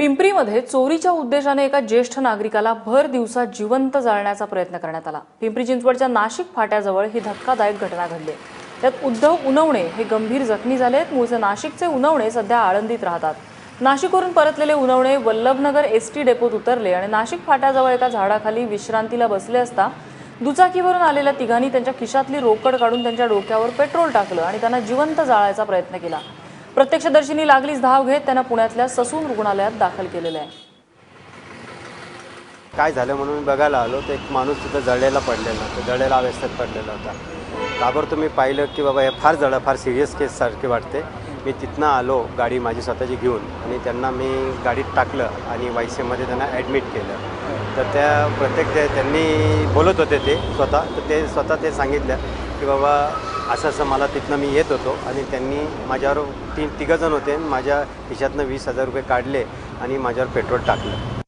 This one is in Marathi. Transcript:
पिंपरीमध्ये चोरीच्या उद्देशाने एका ज्येष्ठ नागरिकाला भर दिवसा जिवंत जाळण्याचा प्रयत्न करण्यात आला. पिंपरी चिंचवडच्या नाशिक फाट्याजवळ ही धक्कादायक घटना घडली. त्यात उद्धव उनवणे हे गंभीर जखमी झाले आहेत. मूळचे नाशिकचे उनवणे सध्या आळंदीत राहतात. नाशिकवरून परतलेले उनवणे वल्लभनगर एस टी डेपोत उतरले आणि नाशिक फाट्याजवळ एका झाडाखाली विश्रांतीला बसले असता दुचाकीवरून आलेल्या तिघांनी त्यांच्या खिशातली रोकड काढून त्यांच्या डोक्यावर पेट्रोल टाकलं आणि त्यांना जिवंत जाळायचा प्रयत्न केला. प्रत्यक्षदर्शींनी लागलीच धाव घेत त्यांना पुण्यातल्या ससून रुग्णालयात दाखल केलेलं आहे. काय झालं म्हणून मी बघायला आलो. तर एक माणूस तिथं जळलेला पडलेला होता. जळलेला अवस्थेत पडलेला होता. ताबडतोब मी पाहिलं की बाबा हे फार जळा फार सिरियस केस सारखी वाटते. मी तिथनं आलो गाडी माझी स्वतःची घेऊन आणि त्यांना मी गाडीत टाकलं आणि वायसीमध्ये त्यांना ॲडमिट केलं. तर त्या प्रत्येक ते त्यांनी बोलत होते ते स्वतः तर ते स्वतः ते सांगितलं की बाबा असं असं मला तिथनं मी येत होतो आणि त्यांनी माझ्यावर तीन तिघंजण होते आणि माझ्या खिशातनं वीस हजार रुपये काढले आणि माझ्यावर पेट्रोल टाकलं.